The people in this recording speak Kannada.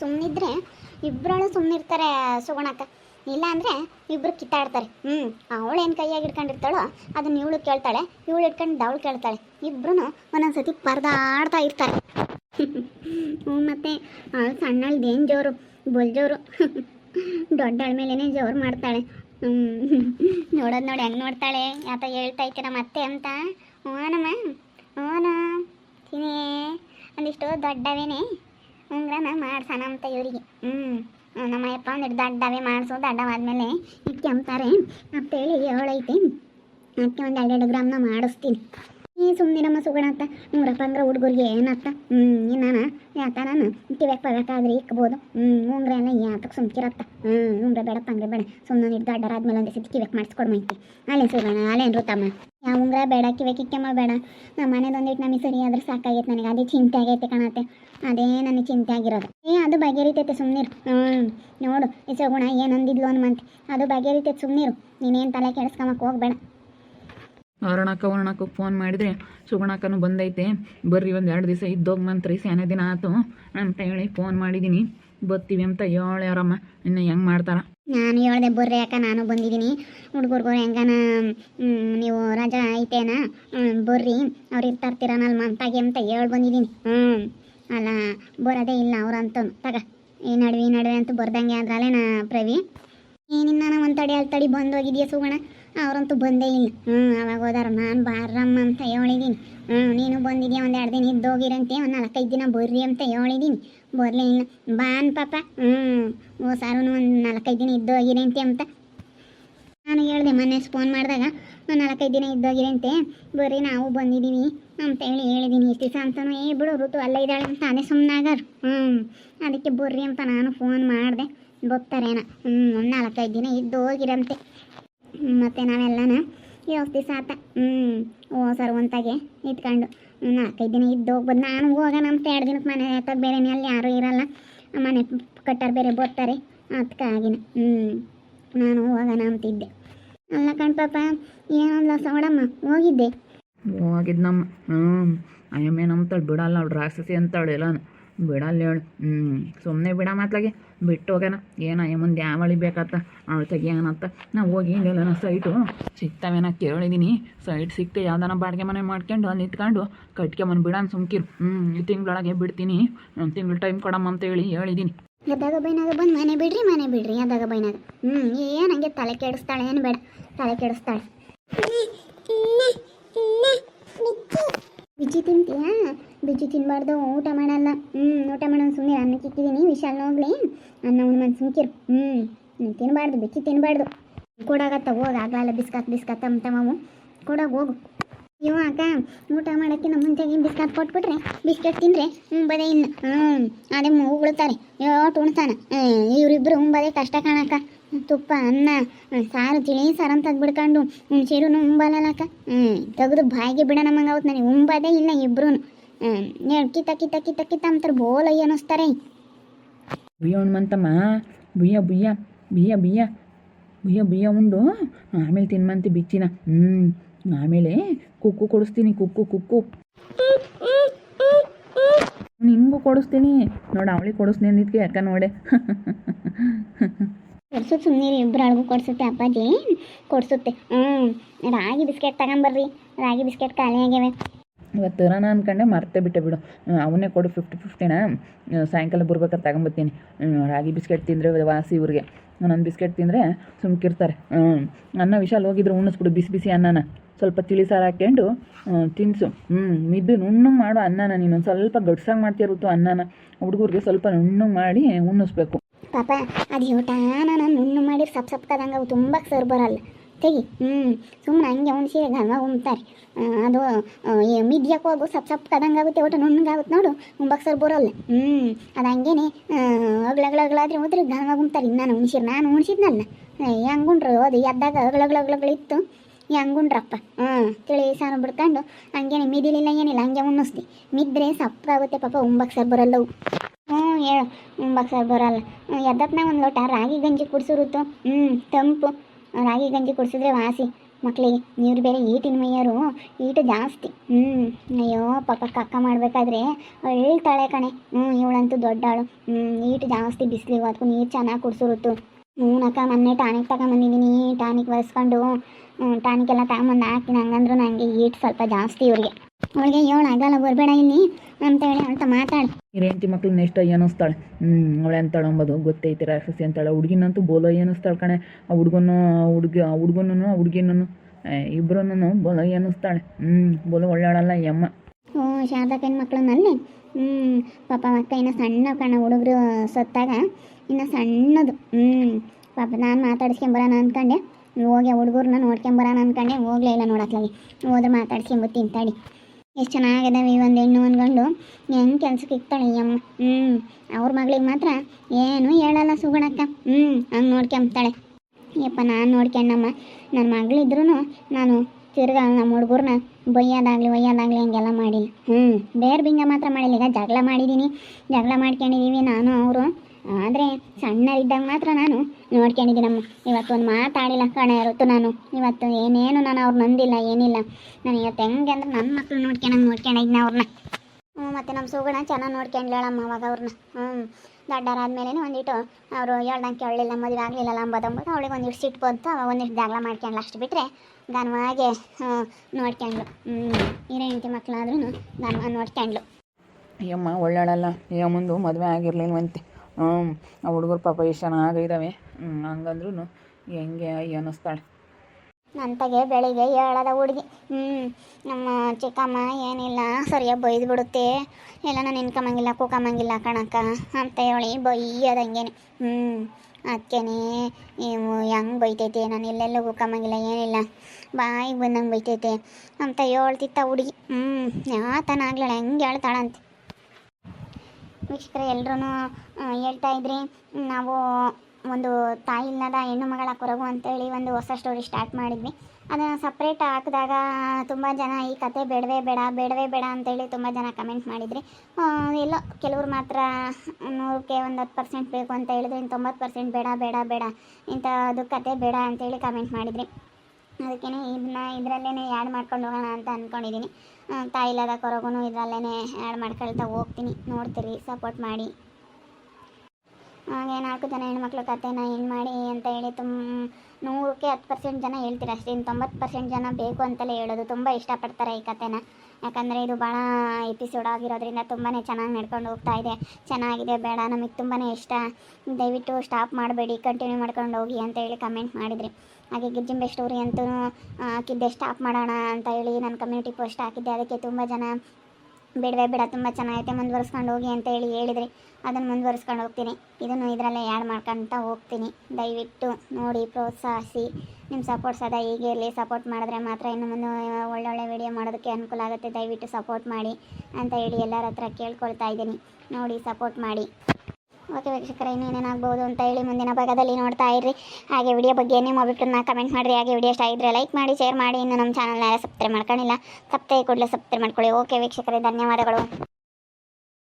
ಸುಮ್ಮನಿದ್ರೆ ಇಬ್ಬರಳು ಸುಮ್ಮನಿರ್ತಾರೆ ಸುಗುಣಕ್ಕ. ಇಲ್ಲ ಅಂದರೆ ಇಬ್ಬರು ಕಿತ್ತಾಡ್ತಾರೆ ಹ್ಞೂ ಅವಳೇನು ಕೈಯಾಗಿ ಇಟ್ಕೊಂಡಿರ್ತಾಳೋ ಅದನ್ನ ಇವಳು ಕೇಳ್ತಾಳೆ, ಇವಳು ಇಟ್ಕೊಂಡು ಅವಳು ಕೇಳ್ತಾಳೆ. ಒಂದೊಂದು ಒಂದೊಂದ್ಸತಿ ಪರದಾಡ್ತಾ ಇರ್ತಾರೆ. ಹ್ಞೂ ಮತ್ತೆ ಅವಳು ಏನು ಜೋರು ಬೊಲ್ಜೋರು ದೊಡ್ಡಳ ಮೇಲೇ ಜೋರು ಮಾಡ್ತಾಳೆ. ಹ್ಞೂ ನೋಡೋದು ನೋಡಿ ಹೆಂಗೆ ನೋಡ್ತಾಳೆ, ಯಾತ ಹೇಳ್ತಾ ಮತ್ತೆ ಅಂತ. ಓನಮ್ಮ, ಓನ ತಿನೇ ಒಂದಿಷ್ಟು ದೊಡ್ಡವೇನೆ. ಉಂಗ್ರನ ಮಾಡ್ಸೋಣ ಅಂತ ಇವರಿಗೆ. ಹ್ಞೂ ನಮ್ಮ ಅಪ್ಪ ಒಂದಿಟ್ಟು ದಡ್ಡವೇ ಮಾಡಿಸು ದಡ್ಡವಾದ್ಮೇಲೆ ಇಕ್ಕಿ ಅಂತಾರೆ ಅಂತೇಳಿ ಹೇಳೈತೆ ಅದಕ್ಕೆ ಒಂದು ಎರಡೆರಡು ಗ್ರಾಮ್ನ ಮಾಡಿಸ್ತೀನಿ. ಈ ಸುಮ್ಮನಿರಮ್ಮ ಅಂತ ನೂರಪ್ಪ ಅಂದ್ರೆ ಹುಡುಗರಿಗೆ ಏನತ್ತ ಹ್ಞೂ ನಾನು ಯಾತ ನಾನು. ಕಿವ್ಯಾಕ ಪವ್ಯಾಕಾದ್ರೆ ಇಕ್ಬೋದು. ಹ್ಞೂ ಉಂಗ್ರ ಎಲ್ಲ ಯಾತಕ್ಕೆ ಸುಮ್ಕಿರತ್ತ. ಹ್ಞೂ ಉಂಗ್ರ ಬೇಡಪ್ಪ ಅಂದ್ರೆ ಬೇಡ. ಸುಮ್ಮನೆ ಇಟ್ಟು ಅಡ್ಡರಾದ್ಮೇಲೆ ಒಂದು ಸತಿ ಕಿವ್ಯಾಕ ಮಾಡಿಸ್ಕೊಡು ಮೈತಿ. ಅಲ್ಲೇನು ಸುಗಣ ಅಲ್ಲೇನು ತಮ್ಮ? ಯಾವ ಉಂಗ್ರ ಬೇಡ ಕಿವೆ ಇಕ್ಕಮ್ಮ ಬೇಡ. ನಮ್ಮ ಮನೇದೊಂದಿಟ್ಟು ನಮಗೆ ಸರಿ ಆದ್ರೆ ಸಾಕಾಗೈತೆ ನನಗೆ. ಅದೇ ಚಿಂತೆ ಆಗೈತೆ ಕಾಣತ್ತೆ ಅದೇ ನನಗೆ ಚಿಂತೆ ಆಗಿರೋದು. ಏ ಅದು ಬಗೆಹರಿತೈತೆ ಸುಮ್ಮನಿರು ಹ್ಞೂ ನೋಡು ಈ ಸಗುಣ ಏನು ಅಂದಿದ್ಲು ಅನ್ಮಂತೆ ಅದು ಬಗೆಹರಿತೈತೆ ಸುಮ್ಮನಿರು ನೀನೇನು ತಲೆ ಕೆಡಿಸ್ಕೊಂಬಕ್ಕೆ ಹೋಗ್ಬೇಡ. ಅರುಣಕ್ಕ ವರ್ಣಕ್ಕ ಫೋನ್ ಮಾಡಿದ್ರೆ ಸುಗುಣಕ್ಕನು ಬಂದೈತೆ. ಬರ್ರಿ ಒಂದು ಎರಡು ದಿವಸ ಇದ್ದೋಗಿ ಮಂತ್ರಿ ಸ್ಯಾನೆ ದಿನ ಆತು. ಅಂತ ಹೇಳಿ ಫೋನ್ ಮಾಡಿದ್ದೀನಿ ಬರ್ತೀವಿ ಅಂತ ಹೇಳ್ಯಾರಮ್ಮ ಇನ್ನು ಹೆಂಗೆ ಮಾಡ್ತಾರ? ನಾನು ಹೇಳ್ದೆ ಬರ್ರಿ ಯಾಕ ನಾನು ಬಂದಿದ್ದೀನಿ ಹುಡುಗರ್ಗೂ ಹೆಂಗನ ನೀವು ರಜಾ ಐತೇನ? ಬರ್ರಿ ಅವ್ರು ನಾನು ಮಂತಾಗೆ ಅಂತ ಹೇಳಿ ಬಂದಿದ್ದೀನಿ ಹ್ಞೂ ಅಲ್ಲ, ಬರೋದೇ ಇಲ್ಲ ಅವ್ರಂತೂ ತಗ, ಈ ನಡುವೆ ಈ ನಡುವೆ ಅಂತೂ ಬರ್ದಂಗೆ ಆದ್ರಲ್ಲೇ ನಾ ಪ್ರವಿ ಏನಿನ್ನ ನಾ ಒಂದು ತಡಿ ಅಲ್ಲಿ ತಡಿ ಬಂದು ಹೋಗಿದ್ಯಾ ಸುಗಣ ಅವರಂತೂ ಬಂದೇ ಇಲ್ಲ. ಹ್ಞೂ ಅವಾಗ ಹೋದಾರ, ನಾನು ಬಾರಮ್ಮ ಅಂತ ಹೇಳಿದ್ದೀನಿ ಹ್ಞೂ ನೀನು ಬಂದಿದ್ಯಾ ಒಂದು ಎರಡು ದಿನ ಇದ್ದೋಗಿರಂತೆ, ಒಂದು ನಾಲ್ಕೈದು ದಿನ ಬರ್ರಿ ಅಂತ ಹೇಳಿದ್ದೀನಿ ಬರಲೇ ಇಲ್ಲ. ಬಾನ್ ಪಾಪ. ಹ್ಞೂ ಓ ಸಾರು ಒಂದು ನಾಲ್ಕೈದು ದಿನ ಇದ್ದೋಗಿರಂತೆ ಅಂತ ನಾನು ಹೇಳಿದೆ, ಮೊನ್ನೆ ಫೋನ್ ಮಾಡಿದಾಗ ನಾಲ್ಕೈದು ದಿನ ಇದ್ದೋಗಿರಂತೆ, ಬರ್ರಿ ನಾವು ಬಂದಿದ್ದೀವಿ ಅಂತ ಹೇಳಿ ಹೇಳಿದ್ದೀನಿ ಇಷ್ಟು ದಿವಸ ಅಂತಾನು? ಏ, ಬಿಡು, ಋತು ಅಲ್ಲ ಇದ್ದಾಳೆ ಅಂತ. ಅದೇ ಸುಮ್ಮನಾಗಾರ ಹ್ಞೂ ಅದಕ್ಕೆ ಬರ್ರಿ ಅಂತ ನಾನು ಫೋನ್ ಮಾಡಿದೆ. ಬರ್ತಾರೇನ. ಹ್ಞೂ ಒಂದು ನಾಲ್ಕೈದು ದಿನ ಇದ್ದು ಹೋಗಿರಂತೆ ಮತ್ತು ನಾವೆಲ್ಲನ ಎಷ್ಟು ದಿವಸ ಆತ ಹ್ಞೂ ಓ ಸರ್ ಒಂತಾಗೆ ಇಟ್ಕೊಂಡು ನಾಲ್ಕೈದು ದಿನ ಇದ್ದು ಹೋಗ್ಬೋದು ನಾನು ಹೋಗೋಣ ಅಂತ ಎರಡು ದಿನಕ್ಕೆ ಮನೆ ಆಯ್ತದ ಬೇರೆ ಅಲ್ಲಿ ಯಾರೂ ಇರಲ್ಲ. ಮನೆ ಕಟ್ಟಾರ ಬೇರೆ ಬರ್ತಾರೆ. ಅದಕ್ಕಾಗಿನ ಹ್ಞೂ ನಾನು ಹೋಗೋಣ ಅಂತಿದ್ದೆ. ಅಲ್ಲ ಕಣ್ಪಾಪ ಏನಲ್ಲ ಸವಡಮ್ಮ ಹೋಗಿದ್ದೆ. ಹೋಗಿದ್ನಮ್ಮ ಹ್ಞೂ ಅಯ್ಯಮ್ಮೆ ನಮ್ತಾಳು ಬಿಡಲ್ಲ ಅವಳು, ರಾಕ್ಷಸಿ ಅಂತಾಳು ಎಲ್ಲ. ಬಿಡಲ್ಲ ಹೇಳು ಹ್ಞೂ ಸುಮ್ಮನೆ ಬಿಡ ಮಾತ್ಲಾಗೆ, ಬಿಟ್ಟು ಹೋಗೋಣ ಏನು ಅಯ್ಯ ಮುಂದೆ ಯಾವಳಿ ಬೇಕತ್ತ ಅವಳು ತೆಗಿಯೋಣಂತ ನಾವು ಹೋಗಿ ಇಲ್ಲೆಲ್ಲ ಸೈಟು ಸಿಗ್ತಾವೇನ ಕೇಳಿದ್ದೀನಿ ಸೈಟ್ ಸಿಕ್ತೆ, ಯಾವ್ದಾನ ಬಾಡಿಗೆ ಮನೆ ಮಾಡ್ಕೊಂಡು ಅಲ್ಲಿ ನಿಂತ್ಕೊಂಡು ಮನೆ ಬಿಡೋಣ ಸುಮ್ಕಿರು. ಹ್ಞೂ ಈ ತಿಂಗಳೊಳಗೆ ಬಿಡ್ತೀನಿ, ಒಂದು ತಿಂಗಳು ಟೈಮ್ ಕೊಡಮ್ಮ ಅಂತ ಹೇಳಿ ಹೇಳಿದ್ದೀನಿ ಎದ್ದಾಗ ಬೈನಾಗ ಬಂದು ಮನೆ ಬಿಡ್ರಿ ಮನೆ ಬಿಡ್ರಿ ಎದ್ದಾಗ ಬೈನಾಗ. ಹ್ಞೂ ಏನು ಹಂಗೆ ತಲೆ ಕೆಡಿಸ್ತಾಳೆ, ಏನು ಬೇಡ. ತಲೆ ಕೆಡಿಸ್ತಾಳೆ. ಬಿಜ್ಜಿ ತಿಂತೀಯಾ? ಬಿಜ್ಜಿ ತಿನ್ಬಾರ್ದು, ಊಟ ಮಾಡಲ್ಲ. ಹ್ಞೂ ಊಟ ಮಾಡೋಣ ಸುಮ್ಮನೆ ಅನ್ನಕ್ಕೆ ಇಕ್ಕಿದ್ದೀನಿ ವಿಶಾಲ್ ಹೋಗ್ಲಿ. ಅನ್ನ ಒಂದು ಮನ್ ಸುಮ್ಕಿರು. ಹ್ಞೂ ನೀನು ತಿನ್ನಬಾರ್ದು ಬಿಚ್ಚಿ ತಿನ್ನಬಾರ್ದು ಕೊಡಾಗತ್ತ, ಹೋಗಿ ಆಗಲ್ಲ ಬಿಸ್ಕತ್ ಬಿಸ್ಕತ್ ಅಂತಮವು ಕೊಡಾಗ ಹೋಗು. ಇವ ಊಟ ಊಟ ನಮ್ಮ ಮುಂಚೆಗೆ ಬಿಸ್ಕತ್ ಕೊಟ್ಬಿಟ್ರೆ ಬಿಸ್ಕೆಟ್ ತಿಂದರೆ ಉಂಬದೆ ಇನ್ನು ಹ್ಞೂ ಅದೇ ಉಗುಳ್ತಾರೆ. ಯೋಟ್ ಉಣ್ತಾನೆ ಇವರಿಬ್ಬರು ಉಂಬದೆ ಕಷ್ಟ ಕಾಣಕ್ಕ. ತುಪ್ಪ, ಅನ್ನ ಸಾರು, ತಿಳಿ ಸಾರು ಅಂತ ಬಿಡ್ಕೊಂಡು ಹುಣ್ಸೇರು ಉಂಬಲ್ಲಕ್ಕ ಹ್ಞೂ ತೆಗೆದು ಬಾಯಿಗೆ ಬಿಡ ನಮಗೆ ಅವತ್ತು ನನಗೆ ಉಂಬದೇ ಇಲ್ಲ ಇಬ್ರು ಹ್ಞೂ ಕಿತ್ತ ಕಿತ್ತ ಕಿತ್ತ ಕಿತ್ತ ಅಂತಾರೆ ಬೋಲಯ್ಯ ಅನ್ನಿಸ್ತಾರೆ. ಬಿಯ್ಯ ಉಣ್ಮಂತಮ್ಮ ಬುಯ್ಯ ಬಿಯ್ಯ ಬಿಯ್ಯ ಬುಯ್ಯ ಬಿಯ್ಯ ಬಿಯ್ಯ ಉಂಡು. ಆಮೇಲೆ ತಿನ್ಮಂತಿ ಬಿಚ್ಚಿನ. ಹ್ಞೂ ಆಮೇಲೆ ಕುಕ್ಕು ಕೊಡಿಸ್ತೀನಿ ಕುಕ್ಕು ಕುಕ್ಕು. ನಿಮಗೂ ಕೊಡಿಸ್ತೀನಿ. ನೋಡಿ ಅವಳಿಗೆ ಕೊಡಿಸ್ತೀನಿ ಅಂದಿದ್ಕೆ ಯಾಕ ನೋಡೆ. ಕೊಡ್ಸುತ್ತೆ ಸುಮ್ಮನೆ ಇಬ್ಬರೊಳಗೂ ಕೊಡ್ಸುತ್ತೆ ಅಪ್ಪಾಜಿ. ಕೊಡ್ಸುತ್ತೆ. ಹ್ಞೂ ರಾಗಿ ಬಿಸ್ಕೆಟ್ ತಗೊಂಬರ್ರಿ. ರಾಗಿ ಬಿಸ್ಕೆಟ್ ಖಾಲಿ ಆಗ್ಯಾವೆ. ಇವತ್ತು ತರೋಣ ಅನ್ಕೊಂಡೆ ಮರ್ತೇ ಬಿಟ್ಟೆ ಬಿಡು. ಅವನ್ನೇ ಕೊಡು ಫಿಫ್ಟಿ ಫಿಫ್ಟಿನ ಸಾಯಂಕಾಲ ಬರ್ಬೇಕಾದ್ರೆ ತಗೊಂಬರ್ತೀನಿ ಹ್ಮ್, ರಾಗಿ ಬಿಸ್ಕೆಟ್ ತಿಂದರೆ ವಾಸಿ ಇವ್ರಿಗೆ. ನನ್ನ ಬಿಸ್ಕೆಟ್ ತಿಂದರೆ ಸುಮ್ಕಿರ್ತಾರೆ. ಅನ್ನ ವಿಶಾಲ್ ಹೋಗಿದ್ರು ಉಣ್ಣಿಸ್ಬಿಡು ಬಿಸಿ ಬಿಸಿ ಅನ್ನನ. ಸ್ವಲ್ಪ ತಿಳಿ ಸಾರು ಹಾಕ್ಕೊಂಡು ತಿನ್ನಿಸು ಹ್ಞೂ ಮಿದ್ದು ನುಣ್ಣಗೆ ಮಾಡು ಅನ್ನನ ನೀನು. ಸ್ವಲ್ಪ ಗಡ್ಸಾಗಿ ಮಾಡ್ತಿರುತ್ತು ಅನ್ನನ. ಹುಡುಗರಿಗೆ ಸ್ವಲ್ಪ ನುಣ್ಣಗೆ ಮಾಡಿ ಉಣ್ಣಿಸ್ಬೇಕು. ಪಾಪ, ಅದು ಊಟ ನಾನು ನುಣ್ಣು ಮಾಡಿ ಸಪ್ ಸಪ್ಕದಂಗೆ ತುಂಬ ಸರ್ ಬರಲ್ಲ. ತೆಗಿ. ಹ್ಞೂ ಸುಮ್ಮನೆ ಹಂಗೆ ಉಣ್ಸಿ ಗಂಗ ಉಣ್ತಾರೆ. ಅದು ಮಿದ್ಯಕ್ಕೆ ಹೋಗು ಸಪ್ ಸಪ್ಕದಂಗೆ ಆಗುತ್ತೆ ಊಟ ನುಣ್ಣಗಾಗುತ್ತೆ ನೋಡು. ಉಂಬಕ್ಕೆ ಸರ್ ಬರೋಲ್ಲ. ಹ್ಞೂ ಅದು ಹಂಗೇನೆ ಅಗ್ಳಗ್ಳಗ್ಳಾದ್ರೆ ಹೋದ್ರೆ ಗಂಗ ಉಣ್ತಾರೆ. ನಾನು ಉಣ್ಸಿರ್ ನಾನು ಉಣ್ಸಿದ್ನಲ್ಲ. ಹೆಂಗೆ ಉಂಡ್ರು ಅದು ಎದ್ದಾಗ ಅಗ್ಳಗ್ಳಗ್ಳಗಳಿತ್ತು ಹೆಂಗೆ ಉಂಡ್ರಪ್ಪ ಹ್ಞೂ ತಿಳಿ ಸಾರು ಬಿಡ್ಕೊಂಡು ಹಂಗೇನೆ ಮಿದಿಲಿಲ್ಲ ಏನಿಲ್ಲ ಹಂಗೆ ಉಣ್ಣಿಸ್ತಿ. ಮಿದ್ರೆ ಸಪ್ಪಾಗುತ್ತೆ ಪಾಪ ಉಂಬಕ್ಕೆ ಸರ್ ಬರಲ್ಲವು. ಹ್ಞೂ ಹೇಳು ಉಂಬಕ್ಕೆ ಸರ್ ಬರಲ್ಲ. ಎದ್ದತ್ನ ಒಂದು ಲೋಟ ರಾಗಿ ಗಂಜಿ ಕುಡಿಸಿರುತ್ತು. ಹ್ಞೂ ತಂಪು. ರಾಗಿ ಗಂಜಿ ಕುಡಿಸಿದ್ರೆ ವಾಸಿ. ಮಕ್ಕಳಿಗೆ ಇವ್ರು ಬೇರೆ ಈಟಿನ ಮೈಯರು ಈಟು ಜಾಸ್ತಿ. ಹ್ಞೂ ಅಯ್ಯೋ ಪಾಪ ಕಕ್ಕ ಮಾಡಬೇಕಾದ್ರೆ ಅಳ್ತಾಳೆ ಕಣೆ. ಹ್ಞೂ ಇವಳಂತೂ ದೊಡ್ಡಾಳು. ಹ್ಞೂ ಈಟು ಜಾಸ್ತಿ ಬಿಸಿಲಿಗೆ ಅದಕ್ಕೂ ನೀರು ಚೆನ್ನಾಗಿ ಕುಡಿಸಿರುತ್ತು. ಹ್ಞೂ ಅಕ್ಕ ಮೊನ್ನೆ ಟಾನಿಕ್ ತಗೊಂಬಂದಿದ್ದೀನಿ ಟಾನಿಕ್ ಒರೆಸ್ಕೊಂಡು. ಟಾನಿಕ್ ಎಲ್ಲ ತಗೊಂಬಂದು ಹಾಕ್ತೀನಿ. ಹಂಗಂದ್ರು ನನಗೆ ಈಟ್ ಸ್ವಲ್ಪ ಜಾಸ್ತಿ ಇವ್ರಿಗೆ. ಅವಳಿಗೆ ಏಳು ಆಗಲ್ಲ ಬರಬೇಡ ಇಲ್ಲಿ. ಅಂತೇಳಿ ಅಂತ ಮಾತಾಡ್ ಹಿರೇಂತಿ ಮಕ್ಳು ನೆಕ್ಸ್ಟ್ ಅನ್ನಿಸ್ತಾಳೆ ಹ್ಞೂ ಅವಳೆ ಅಂತಾಳೆ ಅಂಬೋದು ಗೊತ್ತೈತಿ ರಾಕ್ಷಸಿ ಅಂತಾಳೆ. ಹುಡುಗಿನಂತೂ ಬೋಲೋ ಏನಿಸ್ತಾಳೆ ಕಣೆ. ಆ ಹುಡುಗನು ಹುಡುಗಿ ಆ ಹುಡುಗನೂ ಆ ಹುಡುಗಿನೂ ಇಬ್ಬರೂ ಬೋಲೋ ಏನಿಸ್ತಾಳೆ. ಹ್ಞೂ ಬೋಲೋ ಒಳ್ಳೆಯವಳಲ್ಲ ಯಮ್ಮ ಹ್ಞೂ ಶಾರದಕ್ಕನ ಮಕ್ಕಳನ್ನಲ್ಲಿ ಹ್ಞೂ ಪಾಪ ಅಕ್ಕ ಇನ್ನು ಸಣ್ಣ ಕಣ. ಹುಡುಗರು ಸತ್ತಾಗ ಇನ್ನು ಸಣ್ಣದು. ಹ್ಞೂ ಪಾಪ ನಾನು ಮಾತಾಡಿಸ್ಕೊಂಬರೋಣ ಅಂದ್ಕೊಂಡೆ ಹೋಗಿ ಹುಡುಗರನ್ನ ನೋಡ್ಕೊಂಬರೋಣ ಅಂದ್ಕೊಂಡೆ ಹೋಗ್ಲೇ ಇಲ್ಲ ನೋಡತ್ಲಾಗಿ ಹೋದ್ರೆ ಮಾತಾಡ್ಸ್ಕೊಂಬತ್ತೀನಿ ತಿಂತಾಡಿ ಎಷ್ಟು ಚೆನ್ನಾಗಿದ್ದಾವೆ ಈ ಒಂದು ಹೆಣ್ಣು ಅಂದ್ಕೊಂಡು ಹೆಂಗೆ ಕೆಲ್ಸಕ್ಕೆ ಇಕ್ತಾಳೆ ಅಮ್ಮ. ಹ್ಞೂ ಅವ್ರ ಮಗಳಿಗೆ ಮಾತ್ರ ಏನು ಹೇಳಲ್ಲ ಸುಗುಣಕ್ಕ. ಹ್ಞೂ ಹಂಗೆ ನೋಡ್ಕೊಂಬ್ತಾಳೆ. ಯಪ್ಪ, ನಾನು ನೋಡ್ಕೊಂಡಮ್ಮ. ನನ್ನ ಮಗಳಿದ್ರೂ ನಾನು ತಿರ್ಗಾ ನಮ್ಮ ಹುಡುಗರನ್ನ ಬೊಯ್ಯೋದಾಗಲಿ, ಒಯ್ಯೋದಾಗಲಿ ಹಂಗೆಲ್ಲ ಮಾಡಿಲ್ಲ. ಹ್ಞೂ ಬೇರೆ ಬಿಂಗ ಮಾತ್ರ ಮಾಡಿಲ್ಲ. ಈಗ ಜಗಳ ಮಾಡಿದ್ದೀನಿ ಜಗಳ ಮಾಡ್ಕೊಂಡಿದ್ದೀವಿ ನಾನು, ಅವರು. ಆದರೆ ಸಣ್ಣರಿದ್ದಾಗ ಮಾತ್ರ ನಾನು ನೋಡ್ಕೊಂಡಿದ್ದೀನಮ್ಮ ಇವತ್ತು ಒಂದು ಮಾತಾಡಿಲ್ಲ ಕಣ ಇರುತ್ತು ನಾನು. ಇವತ್ತು ಏನೇನು ನಾನು ಅವ್ರು ನಂದಿಲ್ಲ, ಏನಿಲ್ಲ. ನಾನು ಇವತ್ತು ಹೆಂಗೆ ಅಂದ್ರೆ ನನ್ನ ಮಕ್ಕಳು ನೋಡ್ಕೊಂಡಂಗೆ ನೋಡ್ಕೊಂಡಿದ್ದೀನಿ ಅವ್ರನ್ನ ಹ್ಞೂ, ಮತ್ತು ನಮ್ಮ ಸುಗುಣ ಚೆನ್ನಾಗಿ ನೋಡ್ಕೊಂಡ್ಲೇಳಮ್ಮ ಅವಾಗ ಅವ್ರನ್ನ ಹ್ಞೂ ದೊಡ್ಡರಾದ್ಮೇಲೆ ಒಂದಿಟ್ಟು ಅವರು ಹೇಳ್ದಂಗೆ ಕೇಳಲಿಲ್ಲ, ಮದುವೆ ಆಗಲಿಲ್ಲಲ್ಲ ಅಂಬೋದಂಬೋದು ಅವಳಿಗೆ ಒಂದಿಷ್ಟು ಸಿಟ್ಟು ಬಂತು ಅವಾಗ ಒಂದಿಷ್ಟು ಜಗಳ ಮಾಡ್ಕೊಂಡ್ಲ ಅಷ್ಟು ಬಿಟ್ಟರೆ ಘನವಾಗೆ ನೋಡ್ಕೊಂಡ್ಲು ಹ್ಞೂ ಹಿರಿಯ ಹೆಂಡತಿ ಮಕ್ಕಳಾದ್ರೂ ಘನವಾಗಿ ನೋಡ್ಕೊಂಡ್ಲು ಅಯ್ಯಮ್ಮ ಈ ಅಮ್ಮಂದು ಮದುವೆ ಆಗಿರ್ಲಿಲ್ವಂತೆ. ಆ ಹುಡುಗರು ಪಾಪ ಎಷ್ಟು ಚೆನ್ನಾಗಿದ್ದಾವೆ ಹಂಗಂದ್ರೂ ಹೆಂಗೆ ಅನ್ನಿಸ್ತಾಳೆ ನಂತಗೆ ಬೆಳಿಗ್ಗೆ ಹೇಳದ ಹುಡುಗಿ ಹ್ಞೂ ನಮ್ಮ ಚಿಕ್ಕಮ್ಮ ಏನಿಲ್ಲ, ಸರಿಯಾಗಿ ಬೈದು ಬಿಡುತ್ತೆ ಎಲ್ಲ ನಾನು ನಿನ್ಕಮ್ಮಂಗಿಲ್ಲ ಕೂಕಮ್ಮಂಗಿಲ್ಲ ಕಣಕ್ಕ, ಅಂತ ಹೇಳಿ ಬೈಯೋದಂಗೇನೆ. ಹ್ಞೂ ಅದಕ್ಕೇನೆ ಹೆಂಗೆ ಬೈತೈತೆ, ನಾನು ಇಲ್ಲೆಲ್ಲ ಕೂಕಮಂಗಿಲ್ಲ, ಏನಿಲ್ಲ, ಬಾಯಿಗೆ ಬಂದಂಗೆ ಬೈತೈತೆ, ಅಂತ ಹೇಳ್ತಿತ್ತ ಹುಡುಗಿ. ಹ್ಞೂ ಯಾತನ ಆಗ್ಲಿಲ್ಲ, ಹೆಂಗೆ ಹೇಳ್ತಾಳಂತೆ. ವೀಕ್ಷಕರೇ ಎಲ್ಲರೂ ಹೇಳ್ತಾ ಇದ್ರಿ. ನಾವು ಒಂದು ತಾಯಿ ಇಲ್ಲದ ಹೆಣ್ಣು ಮಗಳ ಕೊರಗು ಅಂತೇಳಿ ಒಂದು ಹೊಸ ಸ್ಟೋರಿ ಸ್ಟಾರ್ಟ್ ಮಾಡಿದ್ವಿ. ಅದನ್ನು ಸಪ್ರೇಟ್ ಹಾಕಿದಾಗ ತುಂಬ ಜನ ಈ ಕತೆ ಬೇಡವೇ ಬೇಡ ಬೇಡವೇ ಬೇಡ ಅಂತೇಳಿ ತುಂಬ ಜನ ಕಮೆಂಟ್ ಮಾಡಿದ್ರಿ. ಎಲ್ಲೋ ಕೆಲವ್ರು ಮಾತ್ರ ನೂರಕ್ಕೆ ಒಂದು ಹತ್ತು ಪರ್ಸೆಂಟ್ ಬೇಕು ಅಂತ ಹೇಳಿದ್ರೆ ಇನ್ನು ತೊಂಬತ್ತು ಪರ್ಸೆಂಟ್ ಬೇಡ ಬೇಡ ಬೇಡ, ಇಂಥದ್ದು ಕತೆ ಬೇಡ ಅಂತೇಳಿ ಕಮೆಂಟ್ ಮಾಡಿದ್ರಿ. ಅದಕ್ಕೇ ಇದನ್ನ ಇದರಲ್ಲೇ ಆ್ಯಡ್ ಮಾಡ್ಕೊಂಡು ಹೋಗೋಣ ಅಂತ ಅಂದ್ಕೊಂಡಿದ್ದೀನಿ ತಾಯಿ ಇಲ್ಲದ ಕೊರಗೂ ಇದರಲ್ಲೇ ಆ್ಯಡ್ ಮಾಡ್ಕೊಳ್ತಾ ಹೋಗ್ತೀನಿ. ನೋಡ್ತೀರಿ ಸಪೋರ್ಟ್ ಮಾಡಿ. ಹಾಗೆ ನಾಲ್ಕು ಜನ ಹೆಣ್ಮಕ್ಳು ಕತೆನ ಏನು ಮಾಡಿ ಅಂತ ಹೇಳಿ ತುಂಬ ನೂರಕ್ಕೆ ಹತ್ತು ಪರ್ಸೆಂಟ್ ಜನ ಹೇಳ್ತೀರ ಅಷ್ಟೇ. ಇನ್ನು ತೊಂಬತ್ತು ಪರ್ಸೆಂಟ್ ಜನ ಬೇಕು ಅಂತಲೇ ಹೇಳೋದು. ತುಂಬ ಇಷ್ಟಪಡ್ತಾರೆ ಈ ಕತೆನ ಯಾಕಂದರೆ ಇದು ಭಾಳ ಎಪಿಸೋಡ್ ಆಗಿರೋದ್ರಿಂದ ತುಂಬಾ ಚೆನ್ನಾಗಿ ನಡ್ಕೊಂಡು ಹೋಗ್ತಾ ಇದೆ. ಚೆನ್ನಾಗಿದೆ, ಬೇಡ, ನಮಗೆ ತುಂಬಾ ಇಷ್ಟ. ದಯವಿಟ್ಟು ಸ್ಟಾಪ್ ಮಾಡಬೇಡಿ ಕಂಟಿನ್ಯೂ ಮಾಡ್ಕೊಂಡು ಹೋಗಿ ಅಂತ ಹೇಳಿ ಕಮೆಂಟ್ ಮಾಡಿದ್ರಿ. ಹಾಗೆ ಗಿರ್ಜಿಂಬೆ ಸ್ಟೋರಿ ಅಂತೂ ಹಾಕಿದ್ದೆ, ಸ್ಟಾಪ್ ಮಾಡೋಣ ಅಂತ ಹೇಳಿ ನಾನು ಕಮ್ಯುನಿಟಿ ಪೋಸ್ಟ್ ಹಾಕಿದ್ದೆ. ಅದಕ್ಕೆ ತುಂಬ ಜನ ಬೇಡವೇ ಬೇಡ, ತುಂಬ ಚೆನ್ನಾಗೈತೆ, ಮುಂದುವರ್ಸ್ಕೊಂಡು ಹೋಗಿ ಅಂತ ಹೇಳಿ ಹೇಳಿದ್ರಿ. ಅದನ್ನು ಮುಂದುವರ್ಸ್ಕೊಂಡು ಹೋಗ್ತೀನಿ. ಇದನ್ನು ಇದರಲ್ಲೇ ಆ್ಯಡ್ ಮಾಡ್ಕೊಳ್ತಾ ಹೋಗ್ತೀನಿ. ದಯವಿಟ್ಟು ನೋಡಿ, ಪ್ರೋತ್ಸಾಹಿಸಿ. ನಿಮ್ಮ ಸಪೋರ್ಟ್ ಸದಾ ಹೀಗೆ ಇರಲಿ. ಸಪೋರ್ಟ್ ಮಾಡಿದ್ರೆ ಮಾತ್ರ ಇನ್ನು ಮುಂದೆ ಒಳ್ಳೊಳ್ಳೆ ವಿಡಿಯೋ ಮಾಡೋದಕ್ಕೆ ಅನುಕೂಲ ಆಗುತ್ತೆ. ದಯವಿಟ್ಟು ಸಪೋರ್ಟ್ ಮಾಡಿ ಅಂತ ಹೇಳಿ ಎಲ್ಲರ ಹತ್ರ ಕೇಳ್ಕೊಳ್ತಾ ಇದ್ದೀನಿ. ನೋಡಿ ಸಪೋರ್ಟ್ ಮಾಡಿ. ಓಕೆ ವೀಕ್ಷಕರೇ ಇನ್ನೇನೇನಾಗ್ಬೋದು ಅಂತ ಹೇಳಿ ಮುಂದಿನ ಭಾಗದಲ್ಲಿ ನೋಡ್ತಾ ಇರಿ ಹಾಗೆ ವಿಡಿಯೋ ಬಗ್ಗೆ ನಿಮ್ಮ ಅಭಿಪ್ರಾಯನ ಕಮೆಂಟ್ ಮಾಡಿರಿ. ಹಾಗೆ ವಿಡಿಯೋ ಇಷ್ಟ ಆಗಿದ್ರೆ ಲೈಕ್ ಮಾಡಿ ಶೇರ್ ಮಾಡಿ. ಇನ್ನು ನಮ್ಮ ಚಾನಲ್ನ ಸಬ್ಸ್ಕ್ರೈಬ್ ಮಾಡ್ಕೊಂಡಿಲ್ಲ, ಸಬ್ಸ್ಕ್ರೈಬ್ ಕೂಡಲೇ ಸಬ್ಸ್ಕ್ರೈಬ್ ಮಾಡ್ಕೊಳ್ಳಿ. ಓಕೆ ವೀಕ್ಷಕರೇ, ಧನ್ಯವಾದಗಳು.